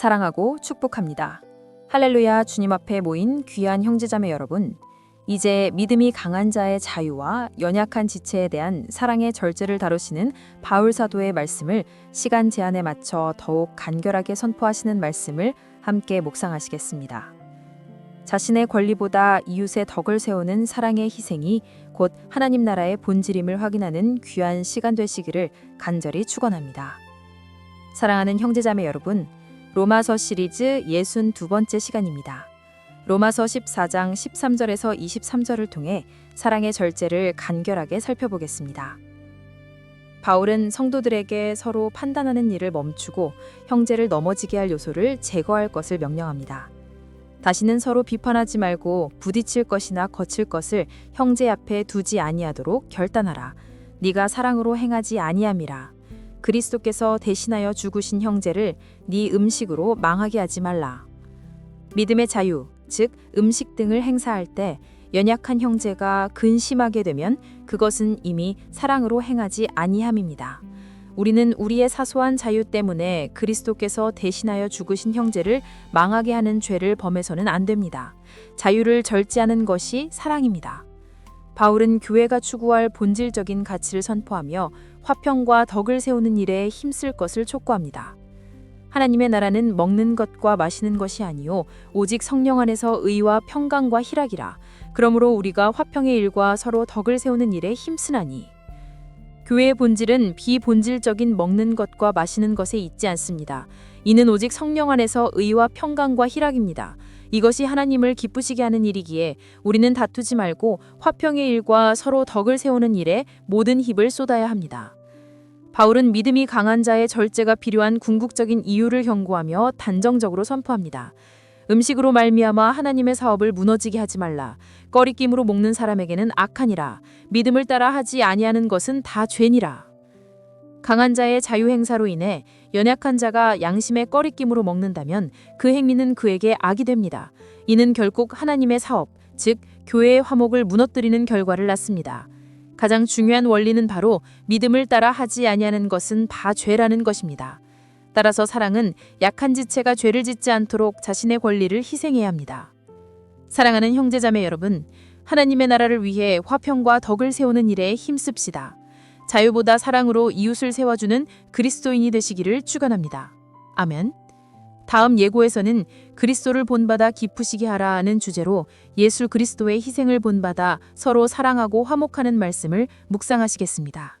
사랑하고 축복합니다. 할렐루야 주님 앞에 모인 귀한 형제자매 여러분. 이제 믿음이 강한 자의 자유와 연약한 지체에 대한 사랑의 절제를 다루시는 바울 사도의 말씀을 시간 제한에 맞춰 더욱 간결하게 선포하시는 말씀을 함께 묵상하시겠습니다. 자신의 권리보다 이웃의 덕을 세우는 사랑의 희생이 곧 하나님 나라의 본질임을 확인하는 귀한 시간 되시기를 간절히 축원합니다. 사랑하는 형제자매 여러분, 로마서 시리즈 62번째 시간입니다. 로마서 14장 13절에서 23절을 통해 사랑의 절제를 간결하게 살펴보겠습니다. 바울은 성도들에게 서로 판단하는 일을 멈추고 형제를 넘어지게 할 요소를 제거할 것을 명령합니다. 다시는 서로 비판하지 말고 부딪힐 것이나 거칠 것을 형제 앞에 두지 아니하도록 결단하라. 네가 사랑으로 행하지 아니함이라. 그리스도께서 대신하여 죽으신 형제를 네 음식으로 망하게 하지 말라. 믿음의 자유, 즉 음식 등을 행사할 때 연약한 형제가 근심하게 되면 그것은 이미 사랑으로 행하지 아니함입니다. 우리는 우리의 사소한 자유 때문에 그리스도께서 대신하여 죽으신 형제를 망하게 하는 죄를 범해서는 안 됩니다. 자유를 절제하는 것이 사랑입니다. 바울은 교회가 추구할 본질적인 가치를 선포하며 화평과 덕을 세우는 일에 힘쓸 것을 촉구합니다. 하나님의 나라는 먹는 것과 마시는 것이 아니요 오직 성령 안에서 의와 평강과 희락이라. 그러므로 우리가 화평의 일과 서로 덕을 세우는 일에 힘쓰나니 교회의 본질은 비본질적인 먹는 것과 마시는 것에 있지 않습니다. 이는 오직 성령 안에서 의와 평강과 희락입니다. 이것이 하나님을 기쁘시게 하는 일이기에 우리는 다투지 말고 화평의 일과 서로 덕을 세우는 일에 모든 힘을 쏟아야 합니다. 바울은 믿음이 강한 자의 절제가 필요한 궁극적인 이유를 경고하며 단정적으로 선포합니다. 음식으로 말미암아 하나님의 사업을 무너지게 하지 말라. 꺼리낌으로 먹는 사람에게는 악하니라. 믿음을 따라 하지 아니하는 것은 다 죄니라. 강한 자의 자유 행사로 인해 연약한 자가 양심의 꺼리낌으로 먹는다면 그 행위는 그에게 악이 됩니다. 이는 결국 하나님의 사업, 즉 교회의 화목을 무너뜨리는 결과를 낳습니다. 가장 중요한 원리는 바로 믿음을 따라 하지 아니하는 것은 다 죄라는 것입니다. 따라서 사랑은 약한 지체가 죄를 짓지 않도록 자신의 권리를 희생해야 합니다. 사랑하는 형제자매 여러분, 하나님의 나라를 위해 화평과 덕을 세우는 일에 힘씁시다. 자유보다 사랑으로 이웃을 세워주는 그리스도인이 되시기를 축원합니다. 아멘. 다음 예고에서는 그리스도를 본받아 기쁘시게 하라는 주제로 예수 그리스도의 희생을 본받아 서로 사랑하고 화목하는 말씀을 묵상하시겠습니다.